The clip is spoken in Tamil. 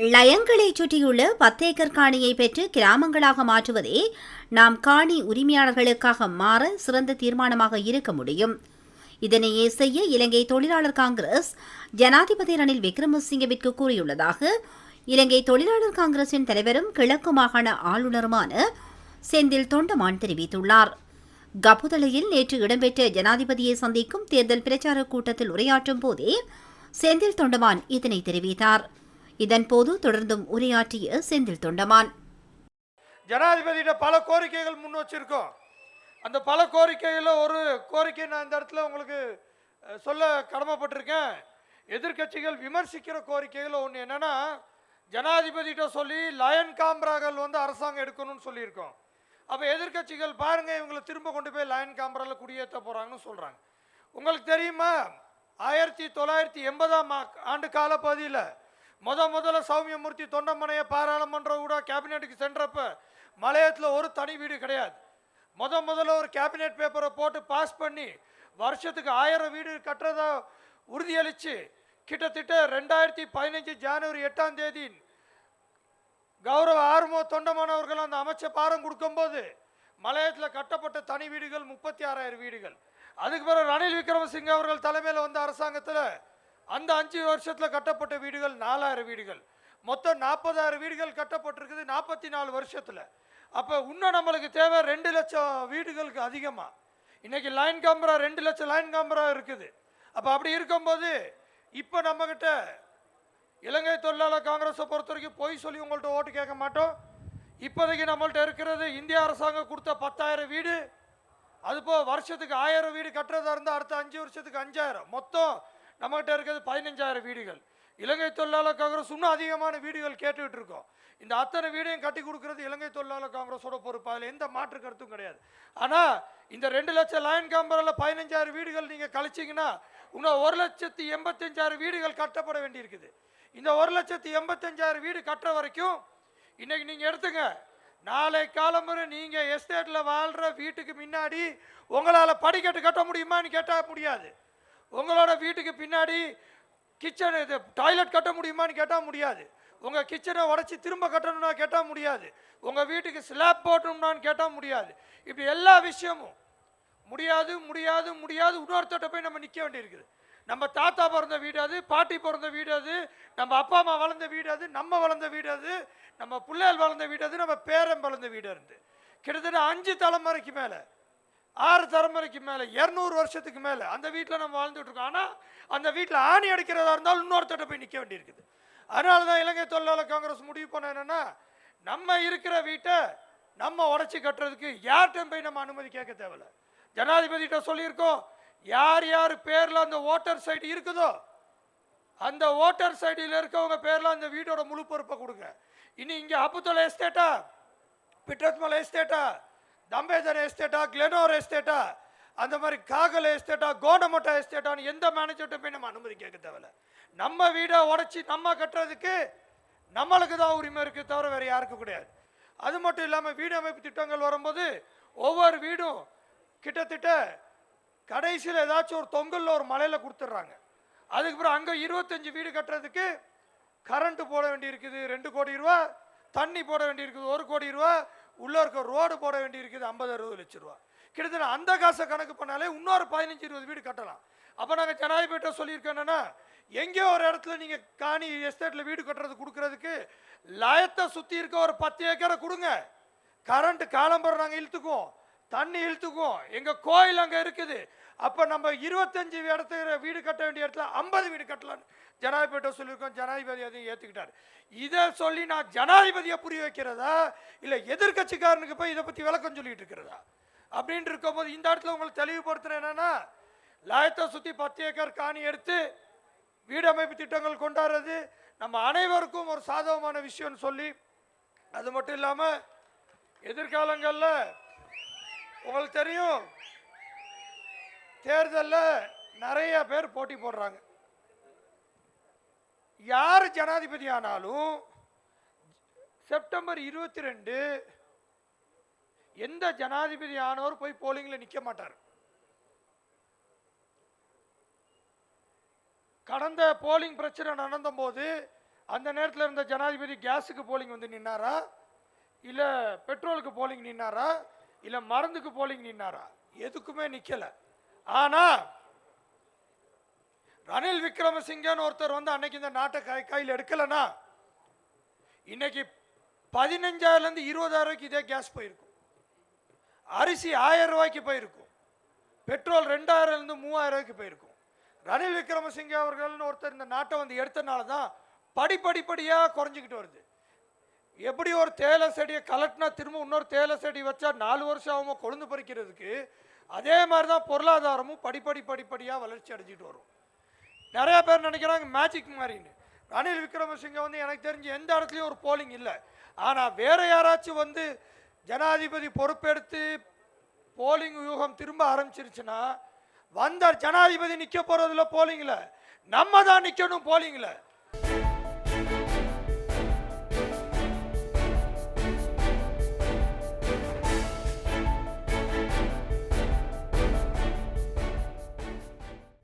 லயங்களை சுற்றியுள்ள பத்து ஏக்கர் காணியை பெற்று கிராமங்களாக மாற்றுவதே நாம் காணி உரிமையாளர்களுக்காக மாற சிறந்த தீர்மானமாக இருக்க முடியும். இதனையே செய்ய இலங்கை தொழிலாளர் காங்கிரஸ் ஜனாதிபதி ரணில் விக்ரமசிங்கவிற்கு கூறியுள்ளதாக இலங்கை தொழிலாளர் காங்கிரசின் தலைவரும் கிழக்கு மாகாண ஆளுநருமான செந்தில் தொண்டமான் தெரிவித்துள்ளார். கபுதலையில் நேற்று இடம்பெற்ற ஜனாதிபதியை சந்திக்கும் தேர்தல் பிரச்சார கூட்டத்தில் உரையாற்றும் போதே செந்தில் தொண்டமான் இதனை தெரிவித்தார். இதன்போது தொடர்ந்தும் உரையாற்றிய செந்தில் தொண்டமான். ஜனாதிபதியிட பல கோரிக்கைகள் முன் வச்சிருக்கோம். அந்த பல கோரிக்கைகளில் ஒரு கோரிக்கை நான் இந்த இடத்துல உங்களுக்கு சொல்ல கடமைப்பட்டிருக்கேன். எதிர்க்கட்சிகள் விமர்சிக்கிற கோரிக்கைகள் ஒன்று என்னென்னா ஜனாதிபதிகிட்ட சொல்லி லயன் காம்ராக்கள் வந்து அரசாங்கம் எடுக்கணும்னு சொல்லியிருக்கோம். அப்போ எதிர்க்கட்சிகள் பாருங்கள் இவங்களை திரும்ப கொண்டு போய் லயன் காம்ரால குடியேற்ற போகிறாங்கன்னு சொல்கிறாங்க உங்களுக்கு தெரியுமா ஆயிரத்தி தொள்ளாயிரத்தி எண்பதாம் ஆண்டு காலப்பகுதியில் முத முதல்ல சௌமியமூர்த்தி தொண்டமனைய பாராளுமன்ற கூட கேபினெட்டுக்கு சென்றப்ப மலையத்தில் ஒரு தனி வீடு கிடையாது. முத முதல்ல ஒரு கேபினெட் பேப்பரை போட்டு பாஸ் பண்ணி வருஷத்துக்கு ஆயிரம் வீடு கட்டுறதா உறுதியளித்து கிட்டத்தட்ட ரெண்டாயிரத்தி பதினஞ்சு ஜனவரி எட்டாம் தேதி கௌரவ ஆர்வம் தொண்டமானவர்கள் அந்த அமைச்ச பாரம் கொடுக்கும்போது மலையத்தில் கட்டப்பட்ட தனி வீடுகள் முப்பத்தி ஆறாயிரம் வீடுகள். அதுக்கு பிறகு ரணில் விக்ரமசிங்க அவர்கள் தலைமையில் வந்த அரசாங்கத்தில் அந்த அஞ்சு வருஷத்தில் கட்டப்பட்ட வீடுகள் நாலாயிரம் வீடுகள். மொத்தம் நாற்பதாயிரம் வீடுகள் கட்டப்பட்டிருக்குது நாற்பத்தி நாலு வருஷத்தில். அப்போ இன்னும் நம்மளுக்கு தேவை ரெண்டு லட்சம் வீடுகளுக்கு அதிகமாக இன்றைக்கி லைன் கேமரா ரெண்டு லட்சம் லைன் கேமரா இருக்குது. அப்போ அப்படி இருக்கும்போது இப்போ நம்மக்கிட்ட இலங்கை தொழிலாளர் காங்கிரஸை பொறுத்த வரைக்கும் பொய் சொல்லி உங்கள்கிட்ட ஓட்டு கேட்க மாட்டோம். இப்போதைக்கு நம்மள்கிட்ட இருக்கிறது இந்திய அரசாங்கம் கொடுத்த பத்தாயிரம் வீடு. அதுபோக வருஷத்துக்கு ஆயிரம் வீடு கட்டுறதா இருந்தால் அடுத்த அஞ்சு வருஷத்துக்கு அஞ்சாயிரம். மொத்தம் நம்மகிட்ட இருக்கிறது பதினஞ்சாயிரம் வீடுகள். இலங்கை தொழிலாளர் காங்கிரஸ் இன்னும் அதிகமான வீடுகள் கேட்டுக்கிட்டு இருக்கோம். இந்த அத்தனை வீடையும் கட்டி கொடுக்கறது இலங்கை தொழிலாளர் காங்கிரஸோட பொறுப்பு. அதில் எந்த மாற்று கருத்தும் கிடையாது. ஆனால் இந்த ரெண்டு லட்சம் லைன் காம்பரில் பதினஞ்சாயிரம் வீடுகள் நீங்கள் கழிச்சிங்கன்னா இன்னும் ஒரு லட்சத்தி எண்பத்தஞ்சாயிரம் வீடுகள் கட்டப்பட வேண்டியிருக்குது. இந்த ஒரு லட்சத்தி எண்பத்தஞ்சாயிரம் வீடு கட்டுற வரைக்கும் இன்னைக்கு நீங்கள் எடுத்துங்க. நாளை காலம்பரை நீங்கள் எஸ்டேட்டில் வாழ்கிற வீட்டுக்கு முன்னாடி உங்களால் படிக்கட்டு கட்ட முடியுமான்னு கேட்டால் முடியாது. உங்களோட வீட்டுக்கு பின்னாடி கிச்சன் இது டாய்லெட் கட்ட முடியுமான்னு கேட்டால் முடியாது. உங்கள் கிச்சனை உடச்சி திரும்ப கட்டணும்னா கேட்டால் முடியாது. உங்கள் வீட்டுக்கு ஸ்லாப் போட்டணும்னான்னு கேட்டால் முடியாது. இப்படி எல்லா விஷயமும் முடியாது முடியாது முடியாது இன்னொருத்தட்ட போய் நம்ம நிற்க வேண்டியிருக்குது. நம்ம தாத்தா பிறந்த வீடு அது பாட்டி பிறந்த வீடு அது நம்ம அப்பா அம்மா வளர்ந்த வீடு அது நம்ம வளர்ந்த வீடு அது நம்ம பிள்ளைகள் வளர்ந்த வீடு அது நம்ம பேரன் வளர்ந்த வீடு இருந்து கிட்டத்தட்ட அஞ்சு தலைமுறைக்கு மேலே ஆறு தலைமுறைக்கு மேலே இரநூறு வருஷத்துக்கு மேலே அந்த வீட்டில் நம்ம வாழ்ந்துட்டு இருக்கோம் ஆனால் அந்த வீட்டில் ஆணி அடிக்கிறதா இருந்தாலும் இன்னொருத்தட்ட போய் நிற்க வேண்டியிருக்குது. அதனால தான் இலங்கை தொழிலாளர் காங்கிரஸ் முடிவு பண்ண என்னென்னா நம்ம இருக்கிற வீட்டை நம்ம உடச்சி கட்டுறதுக்கு யார்கிட்டையும் போய் நம்ம அனுமதி கேட்க தேவையில்ல. ஜனாதிபதிகிட்ட சொல்லியிருக்கோம் யார் யார் பேரில் அந்த ஓட்டர் சைடு இருக்குதோ அந்த ஓட்டர் சைடில் இருக்கவங்க பேரில் அந்த வீடோட முழு பொறுப்பை கொடுங்க. இனி இங்கே அப்புத்தொலை எஸ்டேட்டா பிட்ரத்மலை எஸ்டேட்டா தம்பேதர் எஸ்டேட்டா கிளெனோர் எஸ்டேட்டா அந்த மாதிரி காகல எஸ்டேட்டா கோடமோட்டா எஸ்டேட்டான்னு எந்த மேனேஜர்கிட்ட போய் நம்ம அனுமதி கேட்க தேவையில்ல. நம்ம வீடை உடச்சி நம்ம கட்டுறதுக்கு நம்மளுக்கு தான் உரிமை இருக்குது தவிர வேறு யாருக்கும் கிடையாது. அது மட்டும் இல்லாமல் வீடு அமைப்பு திட்டங்கள் வரும்போது ஒவ்வொரு வீடும் கிட்டத்தட்ட கடைசியில் ஏதாச்சும் ஒரு தொங்கலில் ஒரு மலையில் கொடுத்துட்றாங்க. அதுக்கப்புறம் அங்கே இருபத்தஞ்சி வீடு கட்டுறதுக்கு கரண்ட்டு போட வேண்டியிருக்குது ரெண்டு கோடி ரூபா தண்ணி போட வேண்டியிருக்குது ஒரு கோடி ரூபா உள்ளே இருக்க ரோடு போட வேண்டியிருக்குது ஐம்பது அறுபது லட்ச ரூபா. கிட்டத்தட்ட அந்த காசை கணக்கு பண்ணாலே இன்னொரு பதினஞ்சு இருபது வீடு கட்டலாம். அப்போ நாங்கள் ஜனாதிபதிட்ட சொல்லியிருக்கோம் என்னென்னா எங்கேயோ ஒரு இடத்துல நீங்கள் காணி எஸ்டேட்டில் வீடு கட்டுறது கொடுக்குறதுக்கு லயத்தை சுற்றி இருக்க ஒரு பத்து ஏக்கரை கொடுங்க. கரண்ட் காலம்பரம் நாங்கள் இழுத்துக்குவோம். தண்ணி இழுத்துக்குவோம். எங்கள் கோயில் அங்கே இருக்குது. அப்போ நம்ம இருபத்தஞ்சி இடத்துல வீடு கட்ட வேண்டிய இடத்துல ஐம்பது வீடு கட்டலான்னு ஜனாதிபதிட்ட சொல்லியிருக்கோம் ஜனாதிபதி அதையும் ஏற்றுக்கிட்டார் இதை சொல்லி நான் ஜனாதிபதியை புரிய வைக்கிறதா? இல்லை எதிர்க்கட்சிக்காரனுக்கு போய் இதை பற்றி விளக்கம் சொல்லிட்டு இருக்கிறதா? அப்படின்ட்டு இருக்கும்போது இந்த இடத்துல உங்களுக்கு தெளிவுபடுத்துகிறேன் என்னென்னா லாயத்தை சுற்றி பத்து ஏக்கர் காணி எடுத்து வீடமைப்பு திட்டங்கள் கொண்டாடுறது நம்ம அனைவருக்கும் ஒரு சாதகமான விஷயம்னு சொல்லி அது மட்டும் இல்லாமல் எதிர்காலங்களில் உங்களுக்கு தெரியும் தேர்தலில் நிறைய பேர் போட்டி போடுறாங்க. யார் ஜனாதிபதி ஆனாலும் செப்டம்பர் இருபத்தி ரெண்டு எந்த ஜனாதிபதி ஆனவர் போய் போலிங்கில் நிற்க மாட்டார். கடந்த போலிங் பிரச்சனை நடந்தபோது அந்த நேரத்தில் இருந்த ஜனாதிபதி கேஸுக்கு போலிங் வந்து நின்னாரா? இல்லை பெட்ரோலுக்கு போலிங் நின்னாரா? இல்லை மருந்துக்கு போலிங் நின்னாரா? எதுக்குமே நிற்கலை ஆனால் ரணில் விக்ரமசிங்கன்னு ஒருத்தர் வந்து அன்னைக்கு இந்த நாட்டை கை கையில் எடுக்கலைன்னா இன்னைக்கு பதினஞ்சாயிரம்லேருந்து இருபதாயிரம் ரூபாய்க்கு இதே கேஸ் போயிருக்கும். அரிசி ஆயிரம் ரூபாய்க்கு போயிருக்கும். பெட்ரோல் ரெண்டாயிரம்லேருந்து மூவாயிரம் ரூபாய்க்கு போயிருக்கும். ரணில் விக்ரமசிங்கே அவர்கள்னு ஒருத்தர் இந்த நாட்டை வந்து எடுத்தனால தான் படிப்படிப்படியாக குறைஞ்சிக்கிட்டு வருது. எப்படி ஒரு தேலை செடியை கலட்டினா திரும்ப இன்னொரு தேலை செடி வச்சா நாலு வருஷம் ஆகுமோ கொழுந்து பறிக்கிறதுக்கு அதே மாதிரி தான் பொருளாதாரமும் படிப்படி படிப்படியாக வளர்ச்சி அடைஞ்சிட்டு வரும். நிறைய பேர் நினைக்கிறாங்க மேஜிக் மாதிரின்னு. ரணில் விக்ரமசிங்கே வந்து எனக்கு தெரிஞ்சு எந்த இடத்துலையும் ஒரு போலிங் இல்லை. ஆனால் வேறு யாராச்சும் வந்து ஜனாதிபதி பொறுப்பெடுத்து போலிங் வியூகம் திரும்ப ஆரம்பிச்சிருச்சுன்னா வந்த ஜனாதிபதி நிற்க போகிறதில்ல போலிங்கில் நம்ம தான் நிற்கணும் போலிங்கில்